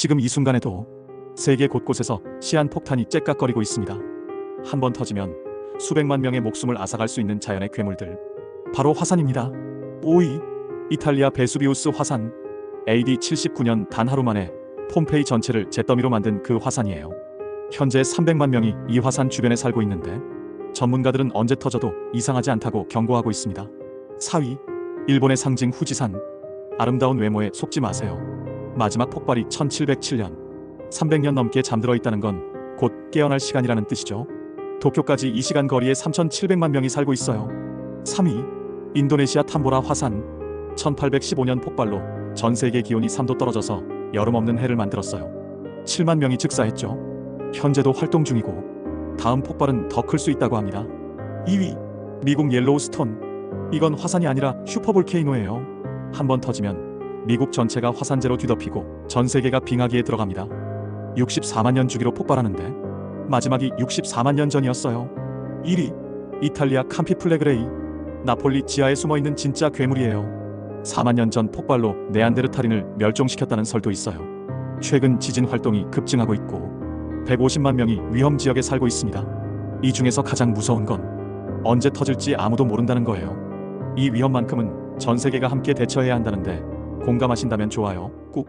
지금 이 순간에도 세계 곳곳에서 시한폭탄이 째깍거리고 있습니다. 한 번 터지면 수백만 명의 목숨을 앗아갈 수 있는 자연의 괴물들. 바로 화산입니다. 5위 이탈리아 베수비우스 화산. AD 79년 단 하루 만에 폼페이 전체를 잿더미로 만든 그 화산이에요. 현재 300만 명이 이 화산 주변에 살고 있는데 전문가들은 언제 터져도 이상하지 않다고 경고하고 있습니다. 4위 일본의 상징 후지산. 아름다운 외모에 속지 마세요. 마지막 폭발이 1707년 300년 넘게 잠들어 있다는 건 곧 깨어날 시간이라는 뜻이죠. 도쿄까지 이 시간 거리에 3,700만 명이 살고 있어요. 3위 인도네시아 탐보라 화산 1815년 폭발로 전 세계 기온이 3도 떨어져서 여름 없는 해를 만들었어요. 7만 명이 즉사했죠. 현재도 활동 중이고 다음 폭발은 더 클 수 있다고 합니다. 2위 미국 옐로우스톤 이건 화산이 아니라 슈퍼볼케이노예요. 한 번 터지면 미국 전체가 화산재로 뒤덮이고 전 세계가 빙하기에 들어갑니다. 64만 년 주기로 폭발하는데 마지막이 64만 년 전이었어요. 1위 이탈리아 캄피 플레그레이 나폴리 지하에 숨어 있는 진짜 괴물이에요. 4만 년 전 폭발로 네안데르탈인을 멸종시켰다는 설도 있어요. 최근 지진 활동이 급증하고 있고 150만 명이 위험 지역에 살고 있습니다. 이 중에서 가장 무서운 건 언제 터질지 아무도 모른다는 거예요. 이 위험만큼은 전 세계가 함께 대처해야 한다는데 공감하신다면 좋아요. 꾹